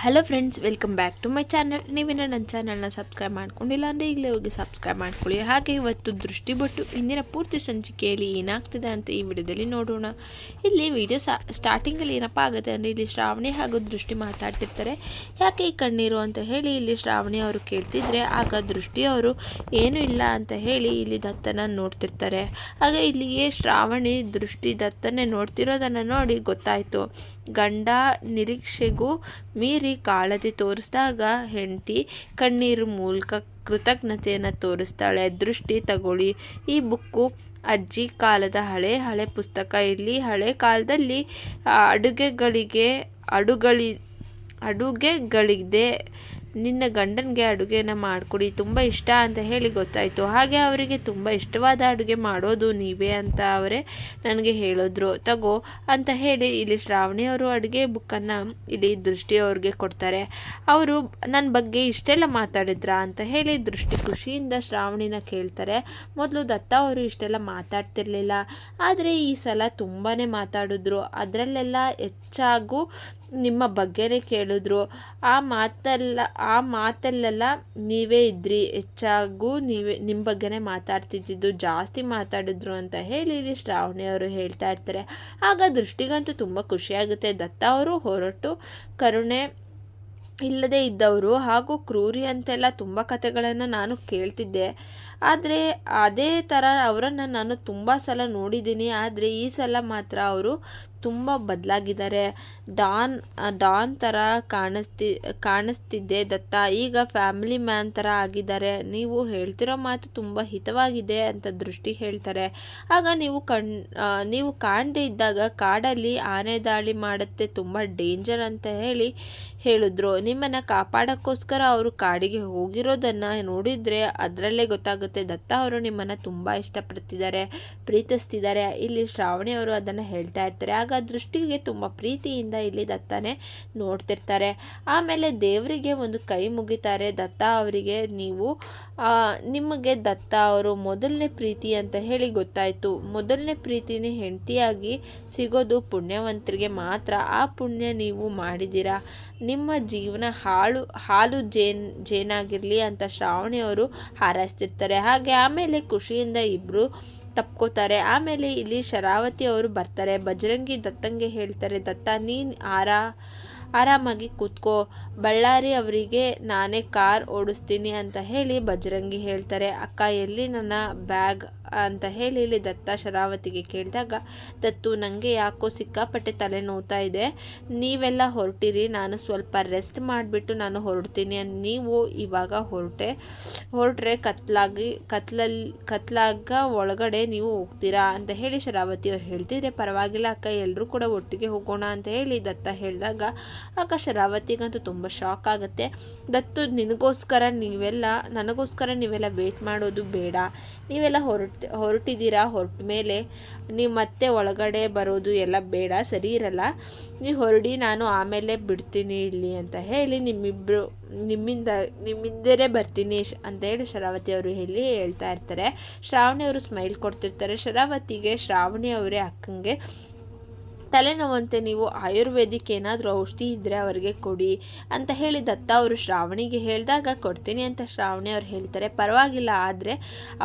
Hello friends welcome back to my channel ನೀವೇನೋ ನನ್ನ ಚಾನಲ್ನ ಸಬ್ಸ್ಕ್ರೈಬ್ ಮಾಡ್ಕೊಂಡಿಲ್ಲ ಅಂದರೆ ಈಗಲೇ ಹೋಗಿ ಸಬ್ಸ್ಕ್ರೈಬ್ ಮಾಡ್ಕೊಳ್ಳಿ. ಹಾಗೆ ಇವತ್ತು ದೃಷ್ಟಿ ಬಟ್ಟು ಇಂದಿನ ಪೂರ್ತಿ ಸಂಚಿಕೆಯಲ್ಲಿ ಏನಾಗ್ತಿದೆ ಅಂತ ಈ ವಿಡಿಯೋದಲ್ಲಿ ನೋಡೋಣ. ಇಲ್ಲಿ ವಿಡಿಯೋ ಸ್ಟಾರ್ಟಿಂಗಲ್ಲಿ ಏನಪ್ಪ ಆಗುತ್ತೆ ಅಂದರೆ ಇಲ್ಲಿ ಶ್ರಾವಣಿ ಹಾಗೂ ದೃಷ್ಟಿ ಮಾತಾಡ್ತಿರ್ತಾರೆ. ಯಾಕೆ ಈ ಕಣ್ಣೀರು ಅಂತ ಹೇಳಿ ಇಲ್ಲಿ ಶ್ರಾವಣಿ ಅವರು ಕೇಳ್ತಿದ್ರೆ, ಆಗ ದೃಷ್ಟಿ ಅವರು, ಏನೂ ಇಲ್ಲ ಅಂತ ಹೇಳಿ ಇಲ್ಲಿ ದತ್ತನ ನೋಡ್ತಿರ್ತಾರೆ. ಆಗ ಇಲ್ಲಿಗೆ ಶ್ರಾವಣಿ ದೃಷ್ಟಿ ದತ್ತನೇ ನೋಡ್ತಿರೋದನ್ನು ನೋಡಿ ಗೊತ್ತಾಯಿತು. ಗಂಡ ನಿರೀಕ್ಷೆಗೂ ಮೀರಿ ಕಾಳಜಿ ತೋರಿಸಿದಾಗ ಹೆಂಡತಿ ಕಣ್ಣೀರು ಮೂಲಕ ಕೃತಜ್ಞತೆಯನ್ನು ತೋರಿಸ್ತಾಳೆ. ದೃಷ್ಟಿ ತಗೊಳ್ಳಿ. ಈ ಬುಕ್ಕು ಅಜ್ಜಿ ಕಾಲದ ಹಳೆ ಹಳೆ ಪುಸ್ತಕ. ಇಲ್ಲಿ ಹಳೆ ಕಾಲದಲ್ಲಿ ಅಡುಗೆಗಳಿಗೆ, ಅಡುಗಳಿ, ಅಡುಗೆಗಳಿದೆ. ನಿನ್ನ ಗಂಡನಿಗೆ ಅಡುಗೆನ ಮಾಡಿಕೊಡಿ, ತುಂಬ ಇಷ್ಟ ಅಂತ ಹೇಳಿ ಗೊತ್ತಾಯಿತು. ಹಾಗೆ ಅವರಿಗೆ ತುಂಬ ಇಷ್ಟವಾದ ಅಡುಗೆ ಮಾಡೋದು ನೀವೇ ಅಂತ ಅವರೇ ನನಗೆ ಹೇಳಿದ್ರು. ತಗೋ ಅಂತ ಹೇಳಿ ಇಲ್ಲಿ ಶ್ರಾವಣಿ ಅವರು ಅಡುಗೆ ಬುಕ್ಕನ್ನು ಇಲ್ಲಿ ದೃಷ್ಟಿ ಅವ್ರಿಗೆ ಕೊಡ್ತಾರೆ. ಅವರು ನನ್ನ ಬಗ್ಗೆ ಇಷ್ಟೆಲ್ಲ ಮಾತಾಡಿದ್ರಾ? ಅಂತ ಹೇಳಿ ದೃಷ್ಟಿ ಖುಷಿಯಿಂದ ಶ್ರಾವಣಿನ ಕೇಳ್ತಾರೆ. ಮೊದಲು ದತ್ತ ಅವರು ಇಷ್ಟೆಲ್ಲ ಮಾತಾಡ್ತಿರ್ಲಿಲ್ಲ. ಆದರೆ ಈ ಸಲ ತುಂಬಾ ಮಾತಾಡಿದ್ರು. ಅದರಲ್ಲೆಲ್ಲ ಹೆಚ್ಚಾಗೂ ನಿಮ್ಮ ಬಗ್ಗೆನೇ ಕೇಳಿದ್ರು. ಆ ಮಾತೆಲ್ಲ, ಆ ಮಾತಲ್ಲೆಲ್ಲ ನೀವೇ ಇದ್ರಿ. ಹೆಚ್ಚಾಗೂ ನೀವೇ ನಿಮ್ಮ ಬಗ್ಗೆನೇ ಮಾತಾಡ್ತಿದ್ದಿದ್ದು, ಜಾಸ್ತಿ ಮಾತಾಡಿದ್ರು ಅಂತ ಹೇಳಿ ಇಲ್ಲಿ ಶ್ರಾವಣಿ ಅವರು ಹೇಳ್ತಾ ಇರ್ತಾರೆ. ಆಗ ದೃಷ್ಟಿಗಂತೂ ತುಂಬ ಖುಷಿಯಾಗುತ್ತೆ ದತ್ತ ಅವರು ಹೊರಟು ಕರುಣೆ ಇಲ್ಲದೆ ಇದ್ದವರು ಹಾಗೂ ಕ್ರೂರಿ ಅಂತೆಲ್ಲ ತುಂಬ ಕಥೆಗಳನ್ನು ನಾನು ಕೇಳ್ತಿದ್ದೆ. ಆದರೆ ಅದೇ ಥರ ಅವರನ್ನು ನಾನು ತುಂಬ ಸಲ ನೋಡಿದ್ದೀನಿ ಆದರೆ ಈ ಸಲ ಮಾತ್ರ ಅವರು ತುಂಬ ಬದಲಾಗಿದ್ದಾರೆ. ಡಾನ್ ಡಾನ್ ಥರ ಕಾಣಿಸ್ತಿ, ಕಾಣಿಸ್ತಿದ್ದೆ ದತ್ತ. ಈಗ ಫ್ಯಾಮಿಲಿ ಮ್ಯಾನ್ ಥರ ಆಗಿದ್ದಾರೆ. ನೀವು ಹೇಳ್ತಿರೋ ಮಾತು ತುಂಬ ಹಿತವಾಗಿದೆ ಅಂತ ದೃಷ್ಟಿ ಹೇಳ್ತಾರೆ. ಆಗ ನೀವು ಕಣ್ ನೀವು ಕಾಣದೇ ಇದ್ದಾಗ ಕಾಡಲ್ಲಿ ಆನೆ ದಾಳಿ ಮಾಡುತ್ತೆ ತುಂಬ ಡೇಂಜರ್ ಅಂತ ಹೇಳಿ ಹೇಳಿದ್ರು. ನಿಮ್ಮನ್ನು ಕಾಪಾಡೋಕ್ಕೋಸ್ಕರ ಅವರು ಕಾಡಿಗೆ ಹೋಗಿರೋದನ್ನು ನೋಡಿದರೆ ಅದರಲ್ಲೇ ಗೊತ್ತಾಗುತ್ತೆ. ದತ್ತ ಅವರು ನಿಮ್ಮನ್ನು ತುಂಬ ಇಷ್ಟಪಡ್ತಿದ್ದಾರೆ, ಪ್ರೀತಿಸ್ತಿದ್ದಾರೆ. ಇಲ್ಲಿ ಶ್ರಾವಣಿ ಅವರು ಅದನ್ನು ಹೇಳ್ತಾ ಇರ್ತಾರೆ. ಆಗ ದೃಷ್ಟಿಗೆ ತುಂಬ ಪ್ರೀತಿಯಿಂದ ಇಲ್ಲಿ ದತ್ತನೇ ನೋಡ್ತಿರ್ತಾರೆ. ಆಮೇಲೆ ದೇವರಿಗೆ ಒಂದು ಕೈ ಮುಗಿತಾರೆ. ದತ್ತ ಅವರಿಗೆ ನೀವು ನಿಮಗೆ ದತ್ತ ಅವರು ಮೊದಲನೇ ಪ್ರೀತಿ ಅಂತ ಹೇಳಿ ಗೊತ್ತಾಯಿತು. ಮೊದಲನೇ ಪ್ರೀತಿನೇ ಹೆಂಡತಿಯಾಗಿ ಸಿಗೋದು ಪುಣ್ಯವಂತರಿಗೆ ಮಾತ್ರ. ಆ ಪುಣ್ಯ ನೀವು ಮಾಡಿದ್ದೀರಾ? ನಿಮ್ಮ ಜೀವನ ಹಾಳು, ಹಾಲು ಜೇನ್, ಜೇನಾಗಿರಲಿ ಅಂತ ಶ್ರಾವಣಿ ಅವರು ಹಾಗೆ ಆಮೇಲೆ ಖುಷಿಯಿಂದ ಇಬ್ಬರು ತಪ್ಕೋತಾರೆ. ಆಮೇಲೆ ಇಲ್ಲಿ ಶರಾವತಿ ಅವರು ಬರ್ತಾರೆ. ಬಜರಂಗಿ ದತ್ತಂಗೆ ಹೇಳ್ತಾರೆ, ದತ್ತ, ನೀನು ಆರಾ, ಆರಾಮಾಗಿ ಕೂತ್ಕೋ. ಬಳ್ಳಾರಿ ಅವರಿಗೆ ನಾನೇ ಕಾರ್ ಓಡಿಸ್ತೀನಿ ಅಂತ ಹೇಳಿ ಬಜರಂಗಿ ಹೇಳ್ತಾರೆ. ಅಕ್ಕ, ಎಲ್ಲಿ ನನ್ನ ಬ್ಯಾಗ್ ಅಂತ ಹೇಳಿ ಇಲ್ಲಿ ದತ್ತ ಶರಾವತಿಗೆ ಕೇಳಿದಾಗ, ದತ್ತು ನನಗೆ ಯಾಕೋ ಸಿಕ್ಕಾಪಟ್ಟೆ ತಲೆ ನೋವ್ತಾ ಇದೆ. ನೀವೆಲ್ಲ ಹೊರಟಿರಿ. ನಾನು ಸ್ವಲ್ಪ ರೆಸ್ಟ್ ಮಾಡಿಬಿಟ್ಟು ನಾನು ಹೊರಡ್ತೀನಿ. ನೀವು ಇವಾಗ ಹೊರಟೆ. ಹೊರಟ್ರೆ ಕತ್ಲಾಗಿ ಕತ್ಲಲ್ಲಿ ಕತ್ಲಾಗ ಒಳಗಡೆ ನೀವು ಹೋಗ್ತೀರಾ? ಅಂತ ಹೇಳಿ ಶರಾವತಿ ಅವ್ರು ಹೇಳ್ತಿದ್ರೆ, ಪರವಾಗಿಲ್ಲ ಅಕ್ಕ ಎಲ್ಲರೂ ಕೂಡ ಒಟ್ಟಿಗೆ ಹೋಗೋಣ ಅಂತ ಹೇಳಿ ದತ್ತ ಹೇಳಿದಾಗ ಅಕ್ಕ ಶರಾವತಿಗಂತೂ ತುಂಬ ಶಾಕ್ ಆಗುತ್ತೆ. ದತ್ತು, ನಿನಗೋಸ್ಕರ ನೀವೆಲ್ಲ, ನನಗೋಸ್ಕರ ನೀವೆಲ್ಲ ವೇಟ್ ಮಾಡೋದು ಬೇಡ. ನೀವೆಲ್ಲ ಹೊರಟ, ಹೊರಟಿದ್ದೀರಾ? ಹೊರಟ ಮೇಲೆ ನೀವು ಮತ್ತೆ ಒಳಗಡೆ ಬರೋದು ಎಲ್ಲ ಬೇಡ, ಸರಿ ಇರಲ್ಲ. ನೀವು ಹೊರಡಿ, ನಾನು ಆಮೇಲೆ ಬಿಡ್ತೀನಿ ಇಲ್ಲಿ ಅಂತ ಹೇಳಿ ನಿಮ್ಮಿಬ್ಬರು ನಿಮ್ಮಿಂದ, ನಿಮ್ಮಿಂದಲೇ ಬರ್ತೀನಿ ಅಂತ ಹೇಳಿ ಶರಾವತಿ ಅವರು ಹೇಳಿ ಹೇಳ್ತಾ ಇರ್ತಾರೆ. ಶ್ರಾವಣಿ ಅವರು ಸ್ಮೈಲ್ ಕೊಡ್ತಿರ್ತಾರೆ. ಶರಾವತಿಗೆ ಶ್ರಾವಣಿ ಅವರೇ ಅಕ್ಕಂಗೆ ತಲೆನೋವಂತೆ ನೀವು ಆಯುರ್ವೇದಿಕ್ ಏನಾದರೂ ಔಷಧಿ ಇದ್ದರೆ ಅವರಿಗೆ ಕೊಡಿ ಅಂತ ಹೇಳಿ ದತ್ತ ಅವರು ಶ್ರಾವಣಿಗೆ ಹೇಳಿದಾಗ ಕೊಡ್ತೀನಿ ಅಂತ ಶ್ರಾವಣಿ ಅವ್ರು ಹೇಳ್ತಾರೆ. ಪರವಾಗಿಲ್ಲ, ಆದರೆ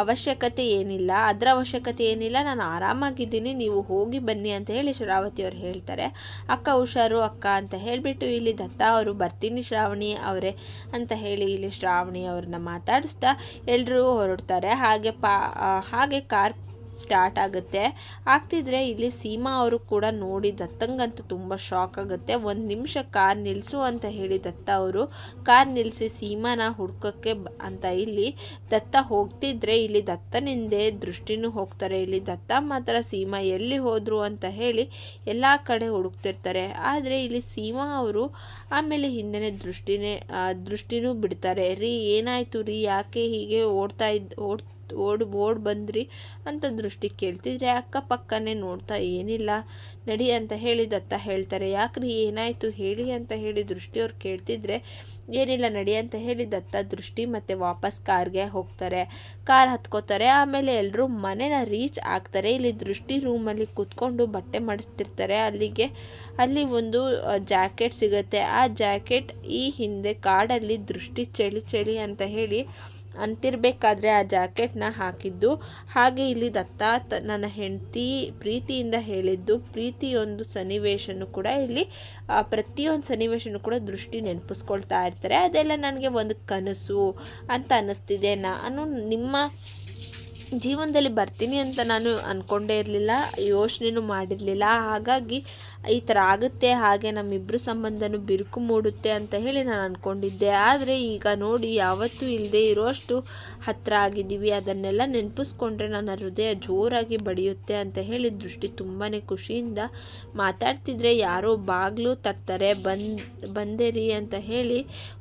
ಅವಶ್ಯಕತೆ ಏನಿಲ್ಲ. ಅದರ ಅವಶ್ಯಕತೆ ಏನಿಲ್ಲ, ನಾನು ಆರಾಮಾಗಿದ್ದೀನಿ, ನೀವು ಹೋಗಿ ಬನ್ನಿ ಅಂತ ಹೇಳಿ ಶರಾವತಿ ಅವ್ರು ಹೇಳ್ತಾರೆ. ಅಕ್ಕ ಹುಷಾರು, ಅಕ್ಕ ಅಂತ ಹೇಳಿಬಿಟ್ಟು ಇಲ್ಲಿ ದತ್ತ ಅವರು ಬರ್ತೀನಿ ಶ್ರಾವಣಿ ಅವರೇ ಅಂತ ಹೇಳಿ ಇಲ್ಲಿ ಶ್ರಾವಣಿ ಅವ್ರನ್ನ ಮಾತಾಡಿಸ್ತಾ ಎಲ್ಲರೂ ಹೊರಡ್ತಾರೆ. ಹಾಗೆ ಪಾ ಹಾಗೆ ಕಾರ್ ಸ್ಟಾರ್ಟ್ ಆಗುತ್ತೆ. ಆಗ್ತಿದ್ರೆ ಇಲ್ಲಿ ಸೀಮಾ ಅವರು ಕೂಡ ನೋಡಿ ದತ್ತಂಗಂತೂ ತುಂಬ ಶಾಕ್ ಆಗುತ್ತೆ. ಒಂದು ನಿಮಿಷ ಕಾರ್ ನಿಲ್ಲಿಸು ಅಂತ ಹೇಳಿ ದತ್ತ ಅವರು, ಕಾರ್ ನಿಲ್ಲಿಸಿ ಸೀಮಾನ ಹುಡ್ಕೋಕ್ಕೆ ಅಂತ ಇಲ್ಲಿ ದತ್ತ ಹೋಗ್ತಿದ್ರೆ ಇಲ್ಲಿ ದತ್ತನಿಂದೆ ದೃಷ್ಟಿನೂ ಹೋಗ್ತಾರೆ. ಇಲ್ಲಿ ದತ್ತ ಮಾತ್ರ ಸೀಮಾ ಎಲ್ಲಿ ಹೋದ್ರು ಅಂತ ಹೇಳಿ ಎಲ್ಲ ಕಡೆ ಹುಡುಕ್ತಿರ್ತಾರೆ. ಆದರೆ ಇಲ್ಲಿ ಸೀಮಾ ಅವರು ಆಮೇಲೆ ಹಿಂದೆನೇ ದೃಷ್ಟಿನೇ ದೃಷ್ಟಿನೂ ಬಿಡ್ತಾರೆ. ರೀ ಏನಾಯಿತು ರೀ? ಯಾಕೆ ಹೀಗೆ ಓಡ್ತಾ ಇದ್ ಓಡ್ ಓಡ್ ಓಡ್ ಬಂದ್ರಿ ಅಂತ ದೃಷ್ಟಿ ಕೇಳ್ತಿದ್ರೆ ಅಕ್ಕಪಕ್ಕನೇ ನೋಡ್ತಾ ಏನಿಲ್ಲ. ನಡಿ ಅಂತ ಹೇಳಿದತ್ತ ಹೇಳ್ತಾರೆ. ಯಾಕ್ರಿ ಏನಾಯಿತು ಹೇಳಿ ಅಂತ ಹೇಳಿ ದೃಷ್ಟಿಯವ್ರು ಕೇಳ್ತಿದ್ರೆ ಏನಿಲ್ಲ ನಡಿ ಅಂತ ಹೇಳಿದತ್ತ ದೃಷ್ಟಿ ಮತ್ತೆ ವಾಪಸ್ ಕಾರ್ಗೆ ಹೋಗ್ತಾರೆ. ಕಾರ್ ಹತ್ಕೋತಾರೆ. ಆಮೇಲೆ ಎಲ್ಲರೂ ಮನೆನ ರೀಚ್ ಆಗ್ತಾರೆ. ಇಲ್ಲಿ ದೃಷ್ಟಿ ರೂಮಲ್ಲಿ ಕೂತ್ಕೊಂಡು ಬಟ್ಟೆ ಮಾಡಿಸ್ತಿರ್ತಾರೆ. ಅಲ್ಲಿಗೆ, ಅಲ್ಲಿ ಒಂದು ಜಾಕೆಟ್ ಸಿಗುತ್ತೆ. ಆ ಜಾಕೆಟ್ ಈ ಹಿಂದೆ ಕಾಡಲ್ಲಿ ದೃಷ್ಟಿ ಚಳಿ ಚಳಿ ಅಂತ ಹೇಳಿ ಅಂತಿರಬೇಕಾದ್ರೆ ಆ ಜಾಕೆಟ್ನ ಹಾಕಿದ್ದು. ಹಾಗೆ ಇಲ್ಲಿ ದತ್ತ ನನ್ನ ಹೆಂಡತಿ ಪ್ರೀತಿಯಿಂದ ಹೇಳಿದ್ದು ಪ್ರೀತಿಯೊಂದು ಸನ್ನಿವೇಶನು ಕೂಡ ಇಲ್ಲಿ ಪ್ರತಿಯೊಂದು ಸನ್ನಿವೇಶನು ಕೂಡ ದೃಷ್ಟಿ ನೆನಪಿಸ್ಕೊಳ್ತಾ ಇರ್ತಾರೆ. ಅದೆಲ್ಲ ನನಗೆ ಒಂದು ಕನಸು ಅಂತ ಅನ್ನಿಸ್ತಿದೆ ನಾನು ನಿಮ್ಮ ಜೀವನದಲ್ಲಿ ಬರ್ತೀನಿ ಅಂತ ನಾನು ಅಂದ್ಕೊಂಡೇ ಇರಲಿಲ್ಲ, ಯೋಚನೆನೂ ಮಾಡಿರಲಿಲ್ಲ. ಹಾಗಾಗಿ ಈ ಥರ ಆಗುತ್ತೆ, ಹಾಗೆ ನಮ್ಮಿಬ್ಬರು ಸಂಬಂಧನೂ ಬಿರುಕು ಮೂಡುತ್ತೆ ಅಂತ ಹೇಳಿ ನಾನು ಅಂದ್ಕೊಂಡಿದ್ದೆ ಆದರೆ ಈಗ ನೋಡಿ, ಯಾವತ್ತೂ ಇಲ್ಲದೆ ಇರೋಷ್ಟು ಹತ್ತಿರ ಆಗಿದ್ದೀವಿ. ಅದನ್ನೆಲ್ಲ ನೆನಪಿಸ್ಕೊಂಡ್ರೆ ನನ್ನ ಹೃದಯ ಜೋರಾಗಿ ಬಡಿಯುತ್ತೆ ಅಂತ ಹೇಳಿ ದೃಷ್ಟಿ ತುಂಬಾ ಖುಷಿಯಿಂದ ಮಾತಾಡ್ತಿದ್ರೆ, ಯಾರೋ ಬಾಗಿಲು ತರ್ತಾರೆ, ಬಂದ್, ಬಂದೇರಿ ಅಂತ ಹೇಳಿ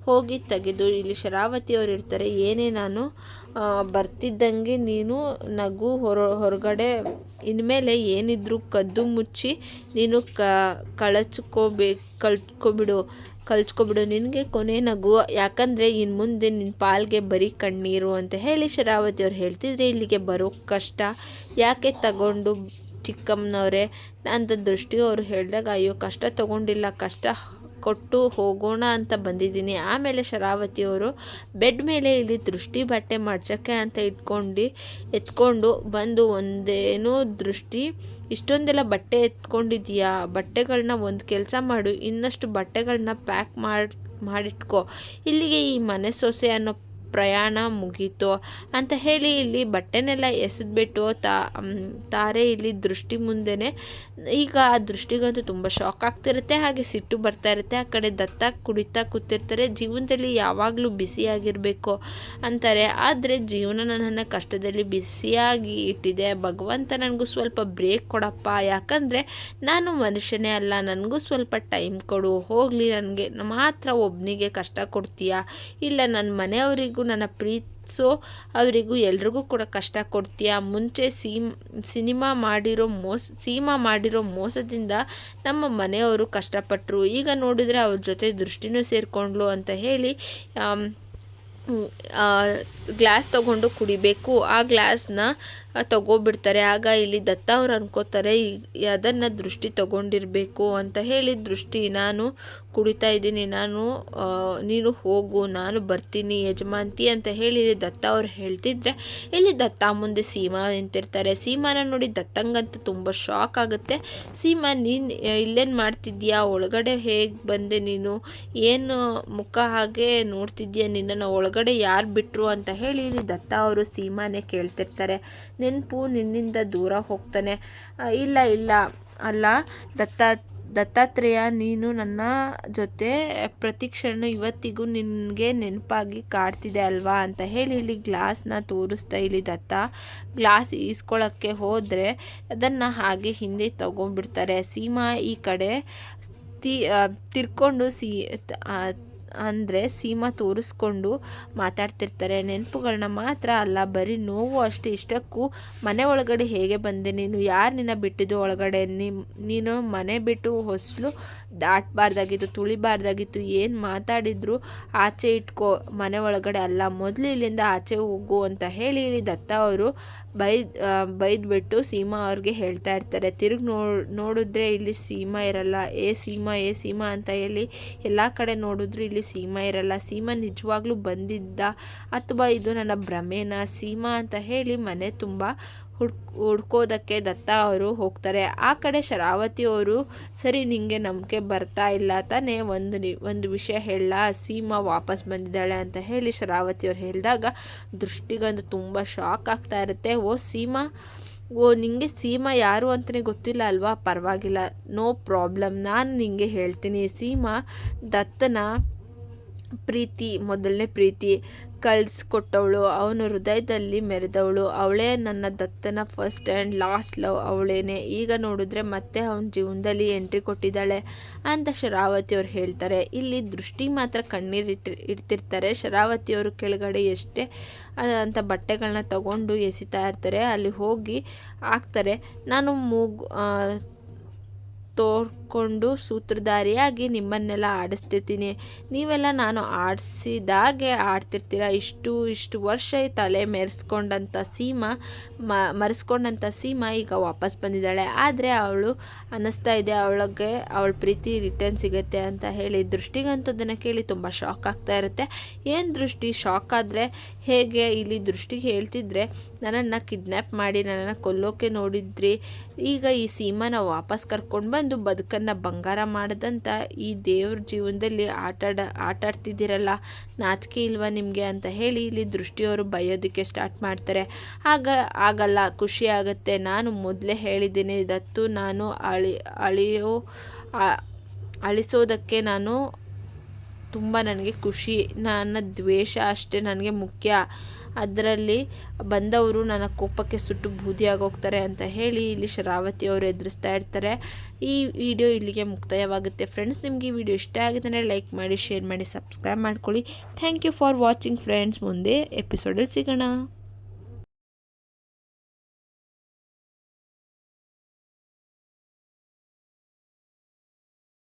ಹೋಗಿ ತೆಗೆದು, ಇಲ್ಲಿ ಶರಾವತಿ ಅವ್ರು ಇರ್ತಾರೆ, ಏನೇ ನಾನು ಬರ್ತಿದ್ದಂಗೆ ನೀನು ನಗು ಹೊರ, ಹೊರಗಡೆ, ಇನ್ಮೇಲೆ ಏನಿದ್ರು ಕದ್ದು ಮುಚ್ಚಿ ನೀನು ಕ ಕಳಚ್ಕೋಬೇಕು, ಕಳ್ಕೊಬಿಡು, ಕಳ್ಚ್ಕೊಬಿಡು. ನಿನಗೆ ಕೊನೆ ನಗು. ಯಾಕಂದರೆ ಇನ್ನು ಮುಂದೆ ನಿನ್ನ ಪಾಲ್ಗೆ ಬರೀ ಕಣ್ಣೀರು ಅಂತ ಹೇಳಿ ಶರಾವತಿ ಅವ್ರು ಹೇಳ್ತಿದ್ರೆ ಇಲ್ಲಿಗೆ ಬರೋ ಕಷ್ಟ ಯಾಕೆ ತಗೊಂಡು ಚಿಕ್ಕಮ್ಮನವ್ರೆ? ಅಂತ ದೃಷ್ಟಿ ಅವರು ಹೇಳಿದಾಗ, ಅಯ್ಯೋ, ಕಷ್ಟ ತಗೊಂಡಿಲ್ಲ. ಕಷ್ಟ ಕೊಟ್ಟು ಹೋಗೋಣ ಅಂತ ಬಂದಿದ್ದೀನಿ. ಆಮೇಲೆ ಶರಾವತಿ ಅವರು, ಬೆಡ್ ಮೇಲೆ ಇಲ್ಲಿ ದೃಷ್ಟಿ ಬಟ್ಟೆ ಮಡ್ಚಕ್ಕೆ ಅಂತ ಇಟ್ಕೊಂಡು, ಎತ್ಕೊಂಡು ಬಂದು ಒಂದೇನೋ ದೃಷ್ಟಿ, ಇಷ್ಟೊಂದೆಲ್ಲ ಬಟ್ಟೆ ಎತ್ಕೊಂಡಿದೀಯಾ ಬಟ್ಟೆಗಳನ್ನ ಒಂದು ಕೆಲಸ ಮಾಡು, ಇನ್ನಷ್ಟು ಬಟ್ಟೆಗಳನ್ನ ಪ್ಯಾಕ್ ಮಾಡಿ, ಮಾಡಿಟ್ಕೋ. ಇಲ್ಲಿಗೆ ಈ ಮನೆ ಸೊಸೆ ಅನ್ನೋ ಪ್ರಯಾಣ ಮುಗೀತು. ಅಂತ ಹೇಳಿ ಇಲ್ಲಿ ಬಟ್ಟೆನೆಲ್ಲ ಎಸೆದ್ಬಿಟ್ಟು ತಾ ತಾರೆ ಇಲ್ಲಿ ದೃಷ್ಟಿ ಮುಂದೆನೆ. ಈಗ ಆ ದೃಷ್ಟಿಗಂತೂ ತುಂಬ ಶಾಕ್ ಆಗ್ತಿರುತ್ತೆ. ಹಾಗೆ ಸಿಟ್ಟು ಬರ್ತಾ ಇರುತ್ತೆ. ಆ ಕಡೆ ದತ್ತ, ಕುಡಿತಾ ಕೂತಿರ್ತಾರೆ. ಜೀವನದಲ್ಲಿ ಯಾವಾಗಲೂ ಬಿಸಿಯಾಗಿರಬೇಕು ಅಂತಾರೆ. ಆದರೆ ಜೀವನ ನನ್ನನ್ನು ಕಷ್ಟದಲ್ಲಿ ಬಿಸಿಯಾಗಿ ಇಟ್ಟಿದೆ. ಭಗವಂತ ನನಗೂ ಸ್ವಲ್ಪ ಬ್ರೇಕ್ ಕೊಡಪ್ಪ. ಯಾಕಂದರೆ ನಾನು ಮನುಷ್ಯನೇ ಅಲ್ಲ. ನನಗೂ ಸ್ವಲ್ಪ ಟೈಮ್ ಕೊಡು. ಹೋಗಲಿ ನನಗೆ. ಮಾತ್ರ ಒಬ್ಬನಿಗೆ ಕಷ್ಟ ಕೊಡ್ತೀಯಾ? ಇಲ್ಲ ನನ್ನ ಮನೆಯವರಿಗೂ ನನ್ನ ಪ್ರೀತಿಸೋ ಅವರಿಗೂ ಎಲ್ರಿಗೂ ಕೂಡ ಕಷ್ಟ ಕೊಡ್ತೀಯ? ಮುಂಚೆ ಸೀಮ್, ಸಿನಿಮಾ ಮಾಡಿರೋ ಮೋಸ ಸೀಮಾ ಮಾಡಿರೋ ಮೋಸದಿಂದ ನಮ್ಮ ಮನೆಯವರು ಕಷ್ಟಪಟ್ಟರು ಈಗ ನೋಡಿದರೆ ಅವ್ರ ಜೊತೆ ದೃಷ್ಟಿನೂ ಸೇರಿಕೊಂಡ್ಲು ಅಂತ ಹೇಳಿ ಗ್ಲಾಸ್ ತಗೊಂಡು ಕುಡಿಬೇಕು. ಆ ಗ್ಲಾಸ್ನ ತಗೋಬಿಡ್ತಾರೆ. ಆಗ ಇಲ್ಲಿ ದತ್ತ ಅವ್ರು ಅನ್ಕೋತಾರೆ ಅದನ್ನು ದೃಷ್ಟಿ ತಗೊಂಡಿರಬೇಕು ಅಂತ ಹೇಳಿ ದೃಷ್ಟಿ, ನಾನು ಕುಡಿತಾ ಇದ್ದೀನಿ, ನಾನು ನೀನು ಹೋಗು, ನಾನು ಬರ್ತೀನಿ ಯಜಮಾಂತಿ ಅಂತ ಹೇಳಿ ದತ್ತ ಅವ್ರು ಹೇಳ್ತಿದ್ರೆ, ಇಲ್ಲಿ ದತ್ತ ಮುಂದೆ ಸೀಮಾ ನಿಂತಿರ್ತಾರೆ. ಸೀಮಾನ ನೋಡಿ ದತ್ತಂಗಂತೂ ತುಂಬ ಶಾಕ್ ಆಗುತ್ತೆ. ಸೀಮಾ, ನೀನು ಇಲ್ಲೇನು ಮಾಡ್ತಿದ್ಯಾ? ಒಳಗಡೆ ಹೇಗೆ ಬಂದೆ ನೀನು? ಏನು ಮುಖ ಹಾಗೆ ನೋಡ್ತಿದ್ಯಾ? ನಿನ್ನನ್ನು ಒಳಗಡೆ ಯಾರು ಬಿಟ್ಟರು ಅಂತ ಹೇಳಿ ಇಲ್ಲಿ ದತ್ತ ಅವರು ಸೀಮಾನೇ ಕೇಳ್ತಿರ್ತಾರೆ. ನೆನಪು ನಿನ್ನಿಂದ ದೂರ ಹೋಗ್ತಾನೆ. ಇಲ್ಲ ಇಲ್ಲ, ಅಲ್ಲ, ದತ್ತ, ದತ್ತಾತ್ರೇಯ, ನೀನು ನನ್ನ ಜೊತೆ ಪ್ರತಿ ಕ್ಷಣ ಇವತ್ತಿಗೂ ನಿನಗೆ ನೆನಪಾಗಿ ಕಾಡ್ತಿದೆ ಅಲ್ವಾ? ಅಂತ ಹೇಳಿ ಇಲ್ಲಿ ಗ್ಲಾಸ್ನ ತೋರಿಸ್ತಾ ಇಲ್ಲಿ ದತ್ತ ಗ್ಲಾಸ್ ಈಸ್ಕೊಳ್ಳೋಕ್ಕೆ ಹೋದರೆ ಅದನ್ನು ಹಾಗೆ ಹಿಂದೆ ತಗೊಂಡ್ಬಿಡ್ತಾರೆ. ಸೀಮಾ ಈ ಕಡೆ ತಿ ತಿರ್ಕೊಂಡು ಸಿ ಅಂದರೆ ಸೀಮಾ ತೋರಿಸ್ಕೊಂಡು ಮಾತಾಡ್ತಿರ್ತಾರೆ. ನೆನಪುಗಳನ್ನ ಮಾತ್ರ ಅಲ್ಲ ಬರೀ ನೋವು ಅಷ್ಟೇ. ಇಷ್ಟಕ್ಕೂ ಮನೆ ಒಳಗಡೆ ಹೇಗೆ ಬಂದೆ? ನೀನು ಯಾರು ನಿನ್ನ ಬಿಟ್ಟಿದ್ದು ಒಳಗಡೆ? ನೀನು ಮನೆ ಬಿಟ್ಟು ಹೊಸಲು ದಾಟಬಾರ್ದಾಗಿತ್ತು ತುಳಿಬಾರ್ದಾಗಿತ್ತು. ಏನು ಮಾತಾಡಿದ್ರು? ಆಚೆ ಇಟ್ಕೋ. ಮನೆ ಒಳಗಡೆ ಅಲ್ಲ. ಮೊದಲು ಇಲ್ಲಿಂದ ಆಚೆ ಹೋಗು ಅಂತ ಹೇಳಿ ಇಲ್ಲಿ ದತ್ತ ಅವರು ಆ, ಬೈದ್ಬಿಟ್ಟು ಸೀಮಾ ಅವ್ರಿಗೆ ಹೇಳ್ತಾ ಇರ್ತಾರೆ. ತಿರುಗಿ ನೋಡಿದ್ರೆ ಇಲ್ಲಿ ಸೀಮಾ ಇರಲ್ಲ. ಏ ಸೀಮಾ ಏ ಸೀಮಾ ಅಂತ ಹೇಳಿ ಎಲ್ಲ ಕಡೆ ನೋಡಿದ್ರು ಇಲ್ಲಿ ಸೀಮಾ ಇರಲ್ಲ. ಸೀಮಾ ನಿಜವಾಗ್ಲೂ ಬಂದಿದ್ದ ಅಥವಾ ಇದು ನನ್ನ ಭ್ರಮೆನ? ಸೀಮಾ ಅಂತ ಹೇಳಿ ಮನೆ ತುಂಬ ಹುಡ್ಕ್ ಹುಡ್ಕೋದಕ್ಕೆ ದತ್ತ ಅವರು ಹೋಗ್ತಾರೆ. ಆ ಕಡೆ ಶರಾವತಿ ಅವರು, ಸರಿ ನಿಮಗೆ ನಂಬಿಕೆ ಬರ್ತಾ ಇಲ್ಲ ತಾನೇ, ಒಂದು ನಿ, ಒಂದು ವಿಷಯ ಹೇಳ. ಸೀಮಾ ವಾಪಸ್ ಬಂದಿದ್ದಾಳೆ ಅಂತ ಹೇಳಿ ಶರಾವತಿ ಅವ್ರು ಹೇಳಿದಾಗ ದೃಷ್ಟಿಗಂದು ತುಂಬ ಶಾಕ್ ಆಗ್ತಾ ಇರುತ್ತೆ. ಓ, ಸೀಮಾ? ಓ ನಿಮಗೆ ಸೀಮಾ ಯಾರು ಅಂತಲೇ ಗೊತ್ತಿಲ್ಲ ಅಲ್ವಾ? ಪರವಾಗಿಲ್ಲ. No problem. ನಾನು ನಿಮಗೆ ಹೇಳ್ತೀನಿ. ಸೀಮಾ ದತ್ತನ ಪ್ರೀತಿ, ಮೊದಲನೇ ಪ್ರೀತಿ ಕಳಿಸ್ಕೊಟ್ಟವಳು. ಅವನು ಹೃದಯದಲ್ಲಿ ಮೆರೆದವಳು. ಅವಳೇ ನನ್ನ ದತ್ತನ ಫಸ್ಟ್ ಆ್ಯಂಡ್ ಲಾಸ್ಟ್ ಲವ್ ಅವಳೇನೆ. ಈಗ ನೋಡಿದ್ರೆ ಮತ್ತೆ ಅವನ ಜೀವನದಲ್ಲಿ ಎಂಟ್ರಿ ಕೊಟ್ಟಿದ್ದಾಳೆ ಅಂತ ಶರಾವತಿ ಅವ್ರು ಹೇಳ್ತಾರೆ. ಇಲ್ಲಿ ದೃಷ್ಟಿ ಮಾತ್ರ ಕಣ್ಣೀರಿಟ್ಟಿ ಇಡ್ತಿರ್ತಾರೆ. ಶರಾವತಿ ಅವರು ಕೆಳಗಡೆ ಎಷ್ಟೇ ಅಂತ ಬಟ್ಟೆಗಳನ್ನ ತಗೊಂಡು ಎಸಿತಾ ಇರ್ತಾರೆ. ಅಲ್ಲಿ ಹೋಗಿ ಹಾಕ್ತಾರೆ. ನಾನು ಮೂಗು ತೋರ್ಕೊಂಡು ಸೂತ್ರಧಾರಿಯಾಗಿ ನಿಮ್ಮನ್ನೆಲ್ಲ ಆಡಿಸ್ತಿರ್ತೀನಿ. ನೀವೆಲ್ಲ ನಾನು ಆಡಿಸಿದಾಗೆ ಆಡ್ತಿರ್ತೀರ. ಇಷ್ಟು ಇಷ್ಟು ವರ್ಷ ತಲೆ ಮೆರೆಸ್ಕೊಂಡಂಥ ಸೀಮಾ ಮರೆಸ್ಕೊಂಡಂಥ ಸೀಮಾ ಈಗ ವಾಪಸ್ ಬಂದಿದ್ದಾಳೆ. ಆದರೆ ಅವಳು ಅನ್ನಿಸ್ತಾ ಇದೆ. ಅವಳಿಗೆ ಅವಳ ಪ್ರೀತಿ ರಿಟರ್ನ್ ಸಿಗುತ್ತೆ ಅಂತ ಹೇಳಿ ದೃಷ್ಟಿಗಂತೂ ಅದನ್ನು ಕೇಳಿ ತುಂಬ ಶಾಕ್ ಆಗ್ತಾ ಇರುತ್ತೆ. ಏನು ದೃಷ್ಟಿ? ಶಾಕ್ ಆದರೆ ಹೇಗೆ? ಇಲ್ಲಿ ದೃಷ್ಟಿಗೆ ಹೇಳ್ತಿದ್ರೆ, ನನ್ನನ್ನು ಕಿಡ್ನ್ಯಾಪ್ ಮಾಡಿ, ನನ್ನನ್ನು ಕೊಲ್ಲೋಕೆ ನೋಡಿದ್ರಿ. ಈಗ ಈ ಸೀಮಾನ ವಾಪಸ್ ಕರ್ಕೊಂಡು ಬಂದು ಬದುಕನ್ನು ಬಂಗಾರ ಮಾಡಿದಂಥ ಈ ದೇವ್ರ ಜೀವನದಲ್ಲಿ ಆಟಾಡ ಆಟಾಡ್ತಿದ್ದೀರಲ್ಲ ನಾಚಿಕೆ ಇಲ್ವಾ ನಿಮಗೆ ಅಂತ ಹೇಳಿ ಇಲ್ಲಿ ದೃಷ್ಟಿಯವರು ಬೈಯೋದಕ್ಕೆ ಸ್ಟಾರ್ಟ್ ಮಾಡ್ತಾರೆ. ಆಗ, ಆಗಲ್ಲ, ಖುಷಿ ಆಗುತ್ತೆ. ನಾನು ಮೊದಲೇ ಹೇಳಿದ್ದೀನಿ ದತ್ತು ನಾನು ಅಳಿ, ಅಳಿಯೋ ಅಳಿಸೋದಕ್ಕೆ ನಾನು ತುಂಬ ನನಗೆ ಖುಷಿ. ನನ್ನ ದ್ವೇಷ ಅಷ್ಟೇ ನನಗೆ ಮುಖ್ಯ. ಅದರಲ್ಲಿ ಬಂದವರು ನನ್ನ ಕೋಪಕ್ಕೆ ಸುಟ್ಟು ಬೂದಿಯಾಗೋಗ್ತಾರೆ ಅಂತ ಹೇಳಿ ಇಲ್ಲಿ ಶರಾವತಿ ಅವರು ಎದುರಿಸ್ತಾ ಇರ್ತಾರೆ. ಈ ವಿಡಿಯೋ ಇಲ್ಲಿಗೆ ಮುಕ್ತಾಯವಾಗುತ್ತೆ. ಫ್ರೆಂಡ್ಸ್ ನಿಮಗೆ ಈ ವಿಡಿಯೋ ಇಷ್ಟ ಆಗಿದೆ ಲೈಕ್ ಮಾಡಿ ಶೇರ್ ಮಾಡಿ ಸಬ್ಸ್ಕ್ರೈಬ್ ಮಾಡ್ಕೊಳ್ಳಿ. Thank you for watching friends ಮುಂದೆ ಎಪಿಸೋಡಲ್ಲಿ ಸಿಗೋಣ.